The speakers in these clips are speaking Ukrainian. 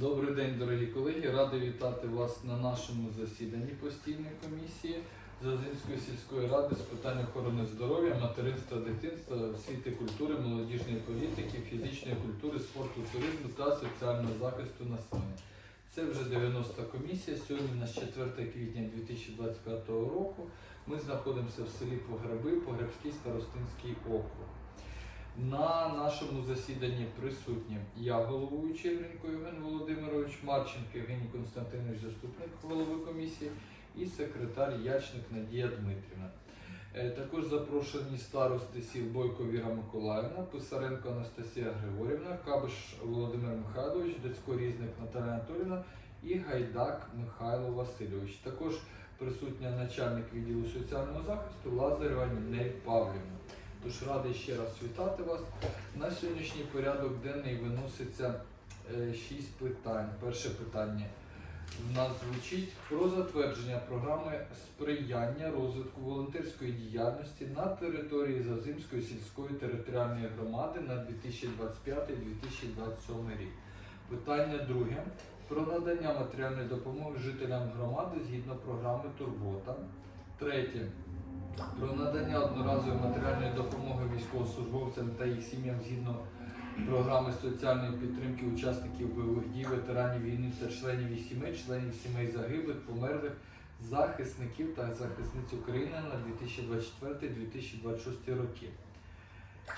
Добрий день, дорогі колеги. Радий вітати вас на нашому засіданні постійної комісії Зазимської сільської ради з питань охорони здоров'я, материнства, дитинства, освіти, культури, молодіжної політики, фізичної культури, спорту, туризму та соціального захисту населення. Це вже 90-та комісія. Сьогодні у нас 4 квітня 2025 року. Ми знаходимося в селі Погреби, Погребський старостинський округ. На нашому засіданні присутні я, головуючий Гринько Євген Володимирович, Марченко Євгеній Константинович, заступник голови комісії, і секретар Ячник Надія Дмитрівна. Е, Також запрошені старости сіл Бойко Віра Миколаївна, Писаренко Анастасія Григорівна, Кабиш Володимир Михайлович, Децько Різник Наталя Анатолівна і Гайдак Михайло Васильович. Також присутня начальник відділу соціального захисту Лазарева Нінель Павлівна. Тож радий ще раз вітати вас. На сьогоднішній порядок денний виноситься е, шість питань. Перше питання в нас звучить про затвердження програми сприяння розвитку волонтерської діяльності на території Зазимської сільської територіальної громади на 2025-2027 рік. Питання друге про надання матеріальної допомоги жителям громади згідно програми Турбота. Третє про надання одноразової матеріальної допомоги військовослужбовцям та їх сім'ям згідно програми соціальної підтримки учасників бойових дій, ветеранів війни та членів їх сімей, членів сімей загиблих, померлих, захисників та захисниць України на 2024-2026 роки.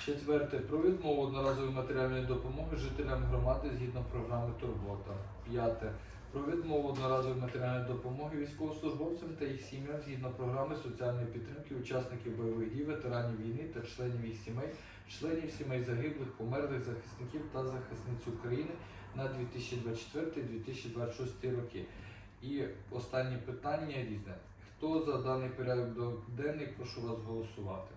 Четверте. Про відмову одноразової матеріальної допомоги жителям громади згідно програми Турбота. П'яте. Про відмову одноразової матеріальної допомоги військовослужбовцям та їх сім'ям згідно програми соціальної підтримки учасників бойових дій, ветеранів війни та членів їх сімей, членів сімей загиблих, померлих захисників та захисниць України на 2024-2026 роки. І останнє питання різне. Хто за даний порядок денний, прошу вас голосувати.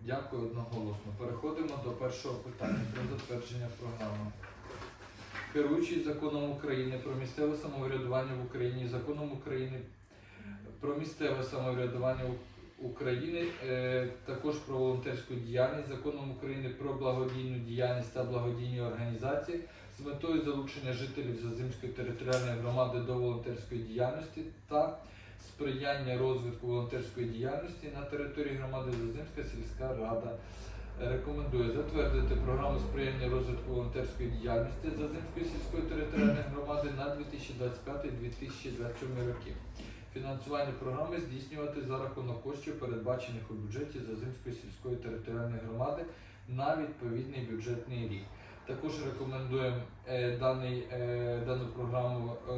Дякую одноголосно. Переходимо до першого питання про затвердження програми. Керуючий законом України про місцеве самоврядування в Україні, законом України про місцеве самоврядування України, е, також про волонтерську діяльність, законом України про благодійну діяльність та благодійні організації з метою залучення жителів Зазимської територіальної громади до волонтерської діяльності та сприяння розвитку волонтерської діяльності на території громади Зазимська сільська рада рекомендує затвердити програму сприяння розвитку волонтерської діяльності Зазимської сільської територіальної громади на 2025-2027 роки. Фінансування програми здійснювати за рахунок коштів, передбачених у бюджеті Зазимської сільської територіальної громади на відповідний бюджетний рік. Також рекомендуємо е, даний, е, дану програму е,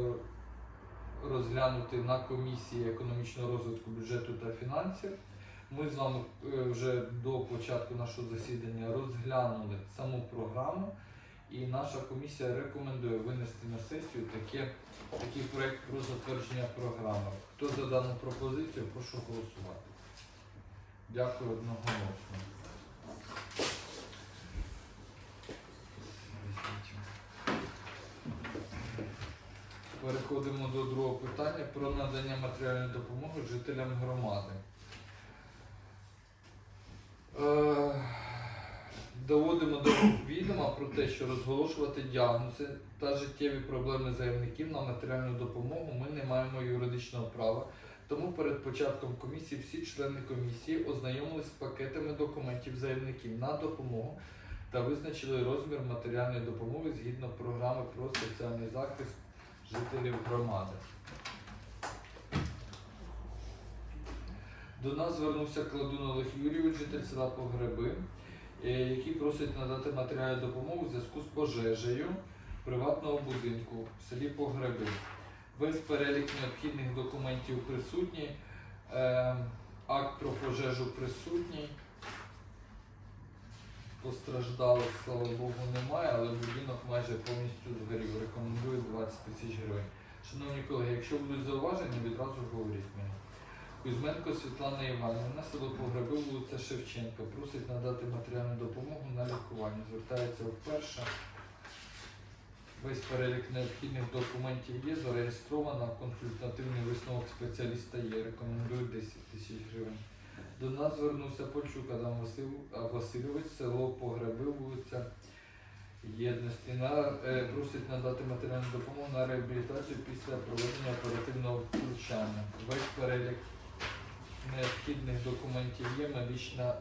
розглянути на комісії економічного розвитку бюджету та фінансів. Ми з вами е, вже до початку нашого засідання розглянули саму програму, і наша комісія рекомендує винести на сесію таке, такий проект про затвердження програми. Хто за дану пропозицію, прошу голосувати. Дякую одноголосно. Переходимо до другого питання про надання матеріальної допомоги жителям громади. Е, Доводимо до відома про те, що розголошувати діагнози та життєві проблеми заявників на матеріальну допомогу ми не маємо юридичного права. Тому перед початком комісії всі члени комісії ознайомились з пакетами документів заявників на допомогу та визначили розмір матеріальної допомоги згідно програми про соціальний захист жителів громади. До нас звернувся Кладун Олег Юрійович, житель села Погреби, е, який просить надати матеріальну допомогу в зв'язку з пожежею приватного будинку в селі Погреби. Весь перелік необхідних документів присутній, е, акт про пожежу присутній. Постраждалих, слава Богу, немає, але будинок майже повністю згорів. Рекомендую 20 тисяч гривень. Шановні колеги, якщо будуть зауваження, відразу говоріть мені. Кузьменко Світлана Іванівна, село Погреби, вулиця Шевченка, просить надати матеріальну допомогу на лікування. Звертається вперше. Весь перелік необхідних документів є, зареєстровано, консультативний висновок спеціаліста є. Рекомендую 10 тисяч гривень. До нас звернувся Польчук Адам Васильович, село Погреби, вулиця єдності. На, е, просить надати матеріальну допомогу на реабілітацію після проведення оперативного втручання. Весь перелік необхідних документів є, медична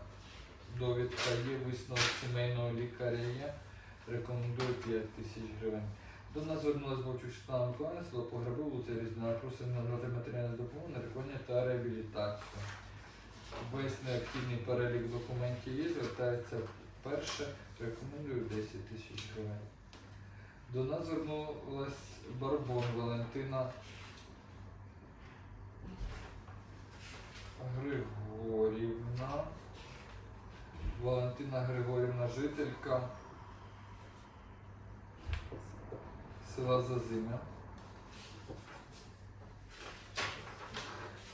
довідка є, висновок сімейного лікаря є. Рекомендую 5 тисяч гривень. До нас звернулася Бовчук Світлана Миколаївна, село Погреби, вулиця Різдвяна, просить надати матеріальну допомогу на лікування та реабілітацію. Весь необхідний перелік документів є, звертається перше, рекомендую 10 тисяч гривень. До нас звернулась Барбон Валентина Григорівна. Валентина Григорівна, жителька села Зазимя.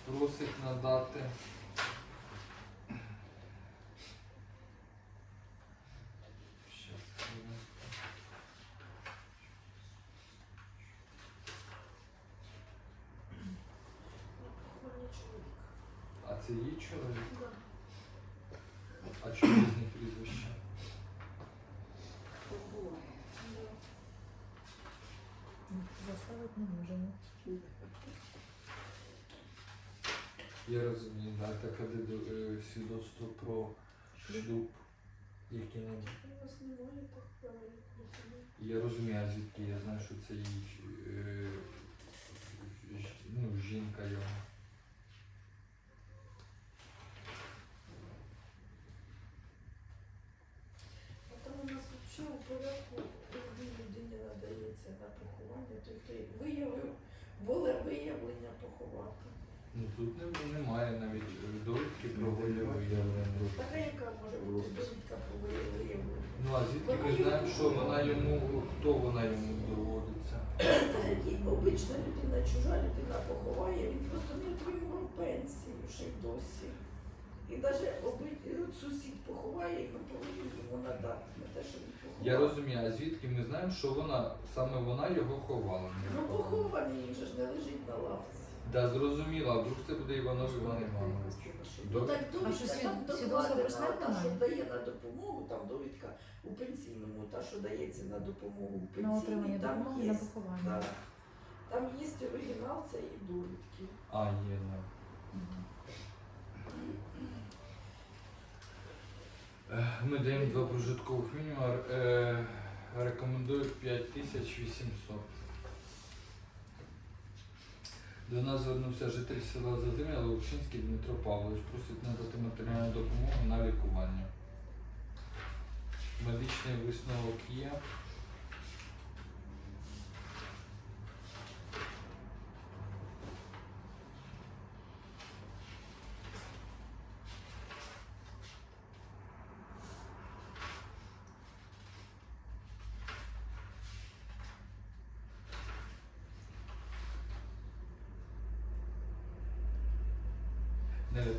Просить надати Щас, хвилинку. Мені чоловік. А це її чоловік? Да. А чому різні прізвища? Заставити не можемо. Я розумію, да, так а де е, свідоцтво про шлюб, яке не так. Я розумію, а звідки я знаю, що це її е, ж- ну, жінка його. Там у нас взагалі у поховати. Ну тут не- немає навіть довідки про виявлення. Така яка може бути довідка про виявлення? Ну а звідки ми знаємо, що вона йому, хто вона йому доводиться? Тоді обична людина, чужа людина поховає, він просто не отримував пенсію ще й досі. І навіть сусід поховає, і ми повинні йому надати на те, що він поховав. Я розумію, а звідки ми знаємо, що вона саме вона його ховала. Ну похований, він же ж не лежить на лавці. Да, зрозуміла, а вдруг це буде Іванов Іван Іванович. Ну Добре. так А що, свід- там свідоцтво про докладена, смерть та, що дає на допомогу, там довідка у пенсійному, та, що дається на допомогу у На пенсійній, отримання там допомоги є. на поховання. Да. Там є оригінал цієї довідки. А, є. Мгм. Е, Ми даємо два прожиткових мінімуми. Е, рекомендую 5800. До нас звернувся житель села Зазимя Лучинський Дмитро Павлович. Просить надати матеріальну допомогу на лікування. Медичний висновок є.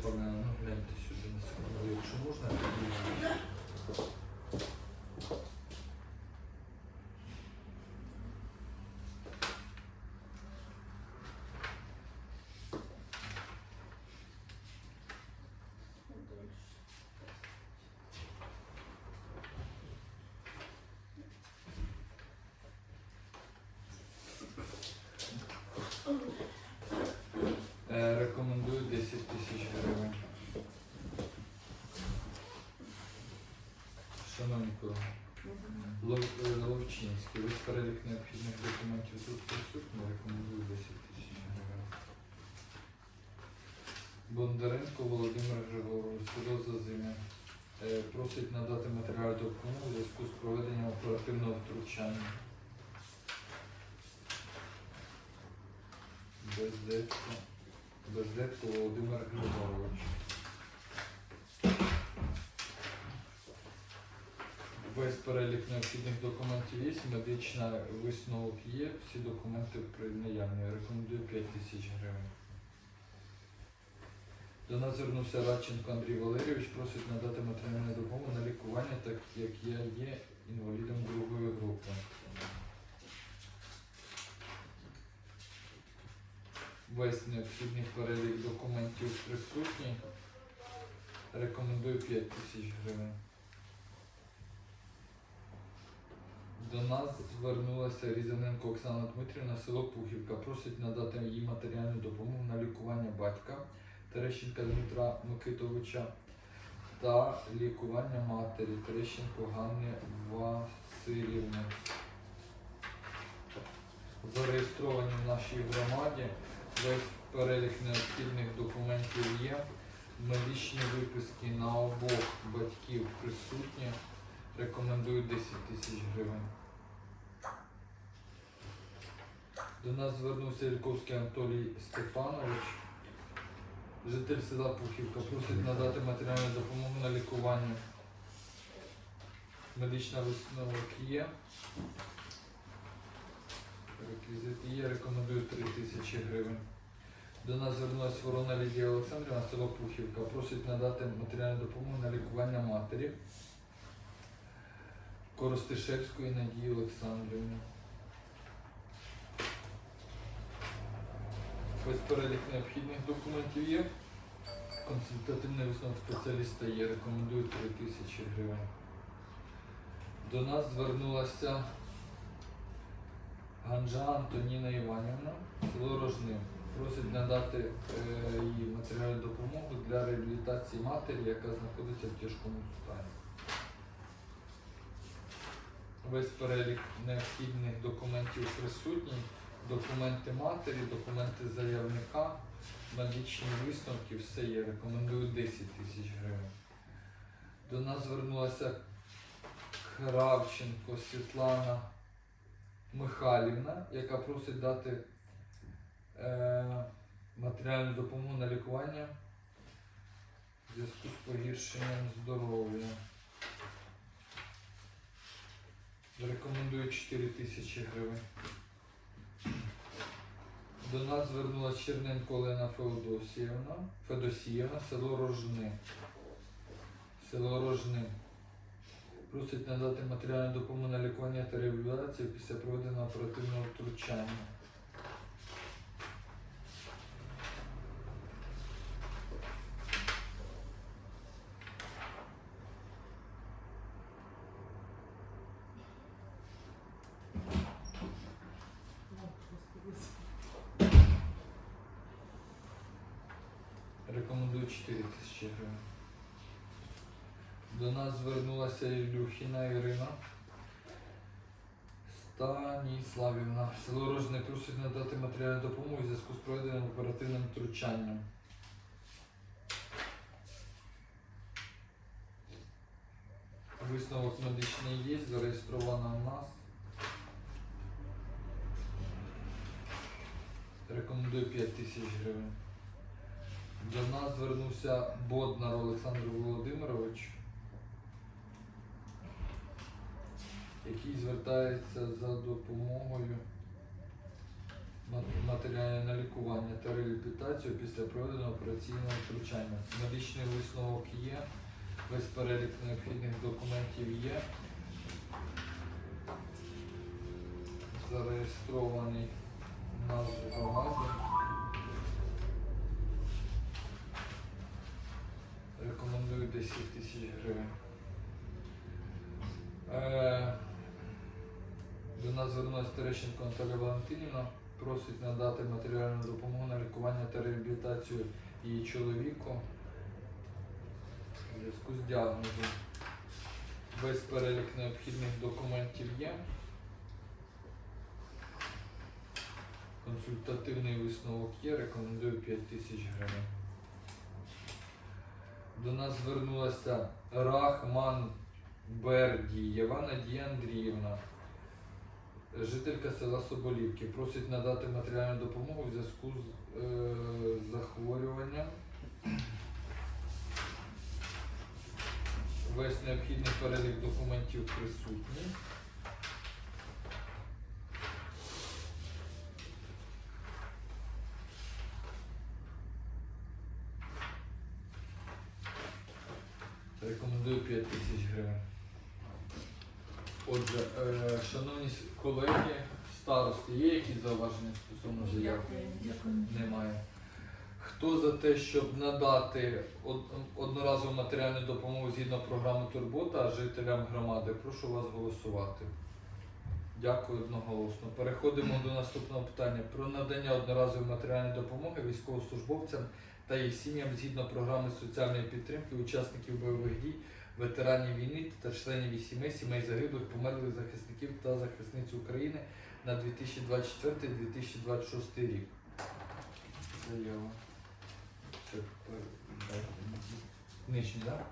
Виповнено, ну гляньте сюди на секунду. Якщо можна, рекомендую 10 тисяч Шановні колеги, Лов- е, Ловчинський, весь перелік необхідних документів тут присутній, рекомендую 10 тисяч гривень. Бондаренко Володимир Григорович, село Зазимя. Е, Просить надати матеріальну допомогу у зв'язку з проведенням оперативного втручання. Бездетко Володимир Григорович. Весь перелік необхідних документів є, медична висновок є, всі документи при наявні. Рекомендую 5 тисяч гривень. До нас звернувся Радченко Андрій Валерійович, просить надати матеріальну допомогу на лікування, так як я є інвалідом другої групи. Весь необхідний перелік документів присутній. Рекомендую 5 тисяч гривень. До нас звернулася Різаненко Оксана Дмитрівна, село Пухівка. Просить надати їй матеріальну допомогу на лікування батька Терещенка Дмитра Микитовича та лікування матері Терещенко Ганни Васильівни. Зареєстровані в нашій громаді. Весь перелік необхідних документів є. Медичні виписки на обох батьків присутні. Рекомендую 10 тисяч гривень. До нас звернувся Ільковський Анатолій Степанович, житель села Пухівка, просить надати матеріальну допомогу на лікування. Медична висновок є. Реквізити є, рекомендую 3 тисячі гривень. До нас звернулася Ворона Лідія Олександрівна, село Пухівка, просить надати матеріальну допомогу на лікування матері. Коростишевської Надії Олександрівни. Ось перелік необхідних документів є. Консультативний висновок спеціаліста є. Рекомендую 3 тисячі гривень. До нас звернулася Ганжа Антоніна Іванівна, село Рожним. Просить надати е, їй матеріальну допомогу для реабілітації матері, яка знаходиться в тяжкому стані. Весь перелік необхідних документів присутній, документи матері, документи заявника, медичні висновки, все є. Рекомендую 10 тисяч гривень. До нас звернулася Кравченко Світлана Михайлівна, яка просить дати е, матеріальну допомогу на лікування в зв'язку з погіршенням здоров'я. Рекомендую 4 тисячі гривень. До нас звернулася Черненко Олена Феодосіївна, Федосіївна, село Рожни. Село Рожни. Просить надати матеріальну допомогу на лікування та реабілітацію після проведеного оперативного втручання. Рекомендую 4 тисячі гривень. До нас звернулася Ілюхіна Ірина Станіславівна. Село Рожне просить надати матеріальну допомогу у зв'язку з проведеним оперативним втручанням. Висновок медичний є, зареєстрована у нас. Рекомендую 5 тисяч гривень. До нас звернувся Боднар Олександр Володимирович, який звертається за допомогою мат- матеріалів на лікування та реабілітацію після проведеного операційного втручання. Медичний висновок є, весь перелік необхідних документів є. Зареєстрований у нас. Рекомендую 10 тисяч гривень. Е, до нас звернулася Терещенко Наталя Валентинівна. Просить надати матеріальну допомогу на лікування та реабілітацію її чоловіку у зв'язку з діагнозом. Весь перелік необхідних документів є. Консультативний висновок є, рекомендую 5 тисяч гривень. До нас звернулася Рахман Бердієва Надія Андріївна, жителька села Соболівки. Просить надати матеріальну допомогу в зв'язку з е, захворюванням. Весь необхідний перелік документів присутній. Рекомендую 5 тисяч гривень. Отже, е, шановні с- колеги, старости, є якісь зауваження стосовно заяв? Немає. Хто за те, щоб надати одноразову матеріальну допомогу згідно програми Турбота жителям громади, прошу вас голосувати. Дякую одноголосно. Переходимо до наступного питання про надання одноразової матеріальної допомоги військовослужбовцям та їх сім'ям згідно програми соціальної підтримки учасників бойових дій, ветеранів війни та членів їх сімей, сімей загиблих, померлих захисників та захисниць України на 2024-2026 рік. Заява. Передайте. Так?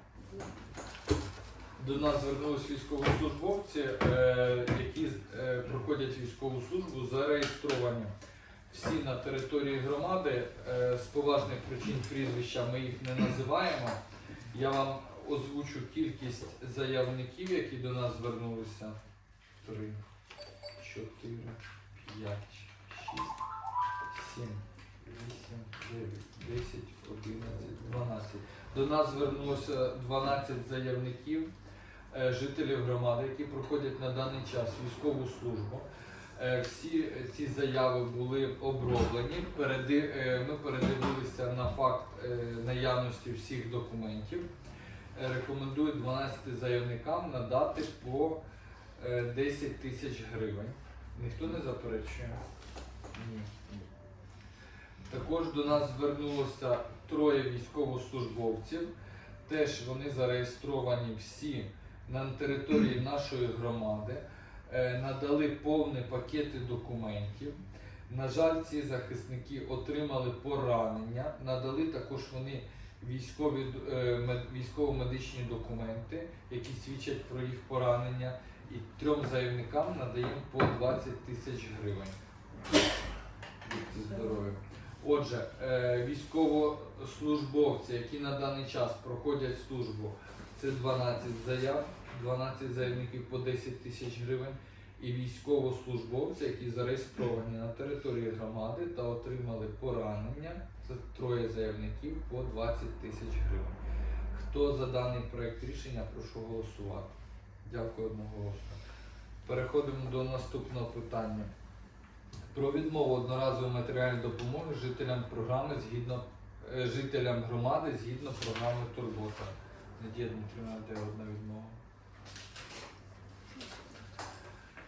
До нас звернулись військовослужбовці, е, які е, проходять військову службу, зареєстровані всі на території громади. Е, з поважних причин прізвища ми їх не називаємо. Я вам озвучу кількість заявників, які до нас звернулися. Три, чотири, п'ять, шість, сім, вісім, дев'ять, десять, одинадцять, дванадцять. До нас звернулося 12 заявників, е, жителів громади, які проходять на даний час військову службу. Е, Всі ці заяви були оброблені. Е, Ми передивилися на факт наявності всіх документів. Рекомендую 12 заявникам надати по е, 10 тисяч гривень. Ніхто не заперечує? Ні. Також до нас звернулося троє військовослужбовців. Теж вони зареєстровані всі на території нашої громади, Е, надали повні пакети документів. На жаль, ці захисники отримали поранення, надали також вони військові, е, мед- військово-медичні документи, які свідчать про їх поранення. І трьом заявникам надаємо по 20 тисяч гривень. Отже, е, військовослужбовці, які на даний час проходять службу, це 12 заяв, 12 заявників по 10 тисяч гривень. І військовослужбовці, які зареєстровані на території громади та отримали поранення, це троє заявників по 20 тисяч гривень. Хто за даний проект рішення, прошу голосувати. Дякую одноголосно. Переходимо до наступного питання. Про відмову одноразової матеріальної допомоги жителям програми згідно е, жителям громади згідно програми Турбота. Надія Дмитрівна, де одна відмова?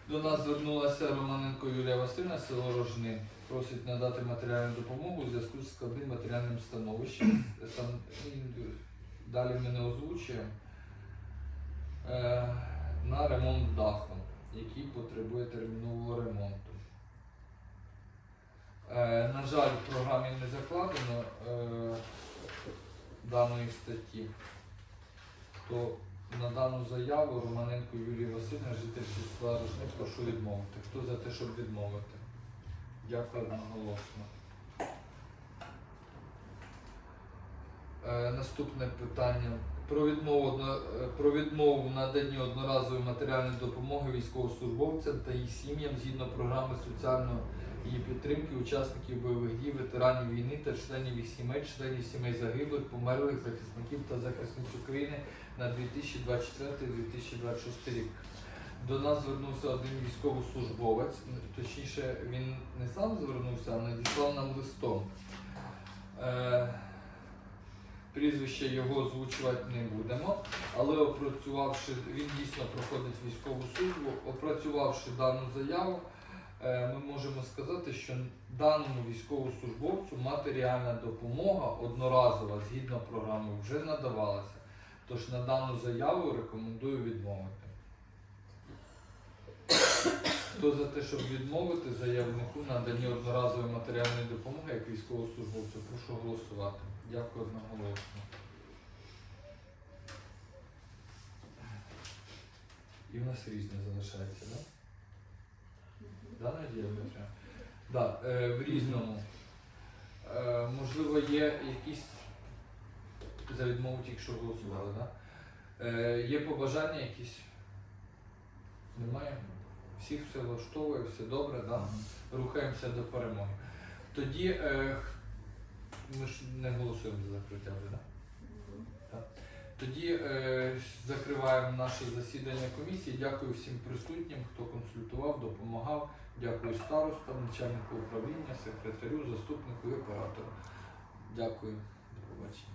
До нас звернулася Романенко Юлія Васильівна, село Рожни. Просить надати матеріальну допомогу у зв'язку з складним матеріальним становищем. Там, м, далі ми не озвучуємо. Е, на ремонт даху, який потребує термінового ремонту. Е, на жаль, в програмі не закладено е, даної статті, то на дану заяву Романенко Юлії Васильівна, жительці села Рожни, прошу відмовити. Хто за те, щоб відмовити? Дякую одноголосно. Е, наступне питання. Про відмову, про відмову наданні одноразової матеріальної допомоги військовослужбовцям та їх сім'ям згідно програми соціальної її підтримки учасників бойових дій, ветеранів війни та членів їх сімей, членів сімей загиблих, померлих захисників та захисниць України на 2024-2026 рік. До нас звернувся один військовослужбовець, точніше, він не сам звернувся, а надіслав нам листом. Е, Прізвище його озвучувати не будемо, але опрацювавши, він дійсно проходить військову службу, опрацювавши дану заяву, ми можемо сказати, що даному військовослужбовцю матеріальна допомога одноразова згідно програми вже надавалася. Тож на дану заяву рекомендую відмовити. Хто за те, щоб відмовити заявнику наданні одноразової матеріальної допомоги як військовослужбовцю, прошу голосувати. Дякую одноголосно. І в нас різне залишається, так? Да? Да, Надія? Да, е, в різному. Е, можливо, є якісь за відмову тільки голосували, так? Да? Е, є побажання якісь? Немає? Всіх все влаштовує, все добре, да? рухаємося до перемоги. Тоді е, ми ж не голосуємо за закриття вже, да? Тоді е, закриваємо наше засідання комісії. Дякую всім присутнім, хто консультував, допомагав. Дякую старостам, начальнику управління, секретарю, заступнику і оператору. Дякую. До побачення.